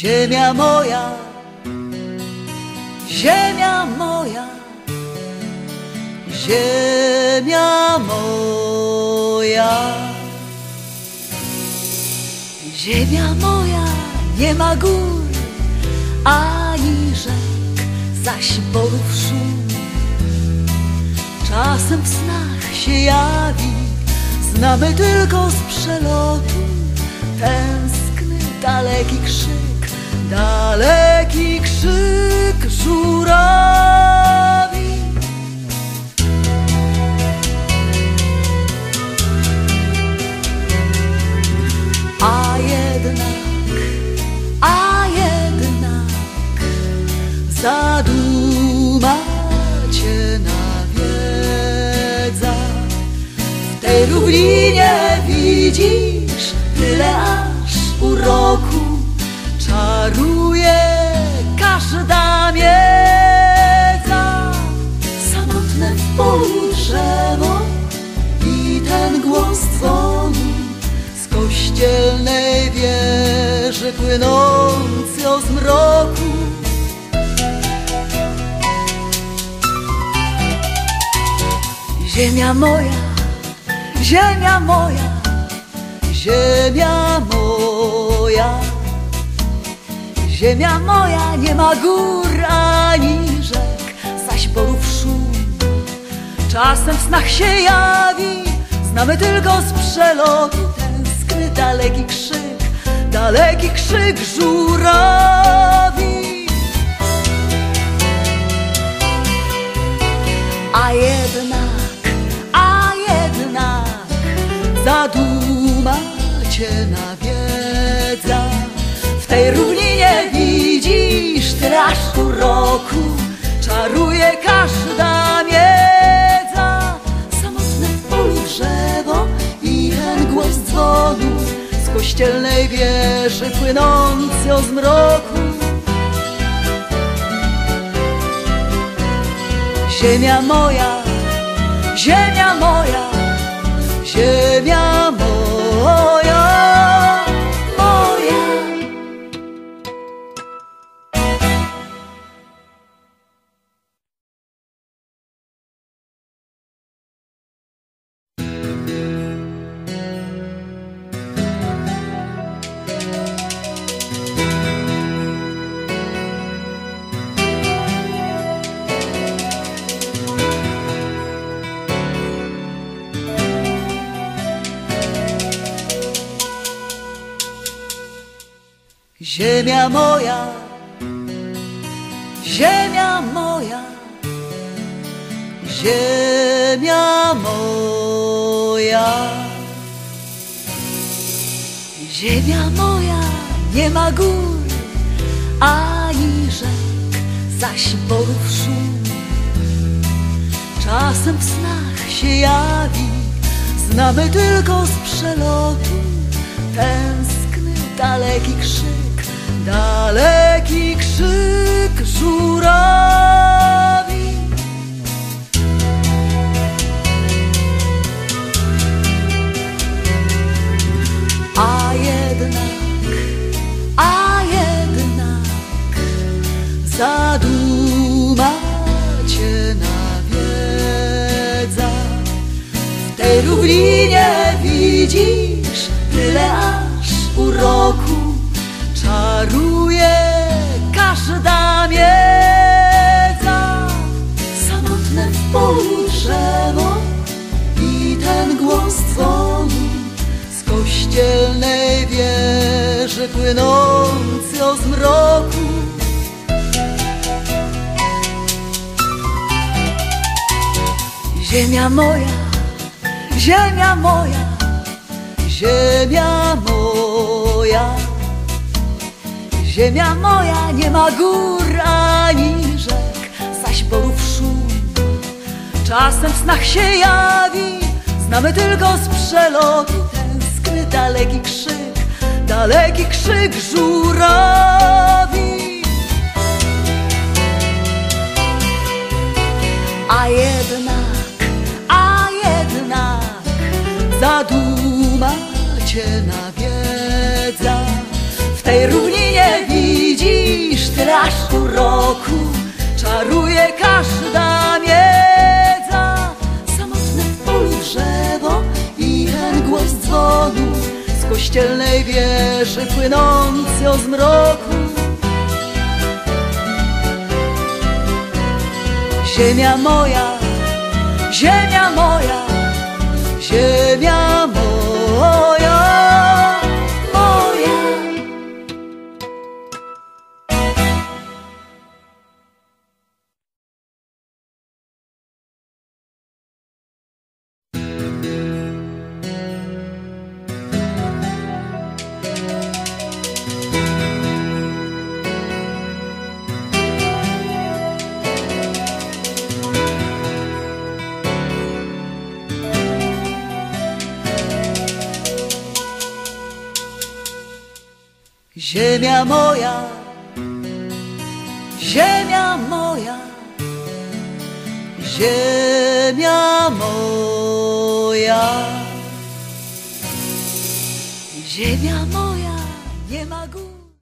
Ziemia moja, ziemia moja, ziemia moja. Ziemia moja nie ma gór ani rzek, zaś borów szum. Czasem w snach się jawi, znamy tylko z przelotu tęskny, daleki krzyk, daleki krzyk żurawi. A jednak, a jednak zaduma cię nawiedza. W tej równinie widzisz tyle aż uroku, każda miedza. Samotne w polu drzewo i ten głos dzwonu z kościelnej wieży płynący o zmroku. Ziemia moja, ziemia moja, ziemia moja. Ziemia moja nie ma gór ani rzek, zaś borów szum. Czasem w snach się jawi, znamy tylko z przelotu tęskny daleki krzyk, daleki krzyk żurawi. Czaruje każda miedza. Samotne w polu drzewo i ten głos dzwonu z kościelnej wieży płynący o zmroku. Ziemia moja, ziemia moja, Ziemia moja, ziemia moja, ziemia moja. Ziemia moja nie ma gór ani rzek, zaś borów szum. Czasem w snach się jawi, znamy tylko z przelotu tęskny, daleki krzyk, daleki krzyk żurawi. A jednak, a jednak zaduma cię nawiedza. W tej równinie dzwonu z kościelnej wieży płynący o zmroku. Ziemia moja, ziemia moja, ziemia moja. Ziemia moja nie ma gór ani rzek, zaś borów szum. Czasem w snach się jawi, znamy tylko z przelotu tęskny daleki krzyk, daleki krzyk żurawi. A jednak, a jednak zaduma cię nawiedza. Wieży płynący o zmroku. Ziemia moja, ziemia moja, ziemia moja, Ziemia moja, ziemia moja, ziemia moja. Ziemia moja,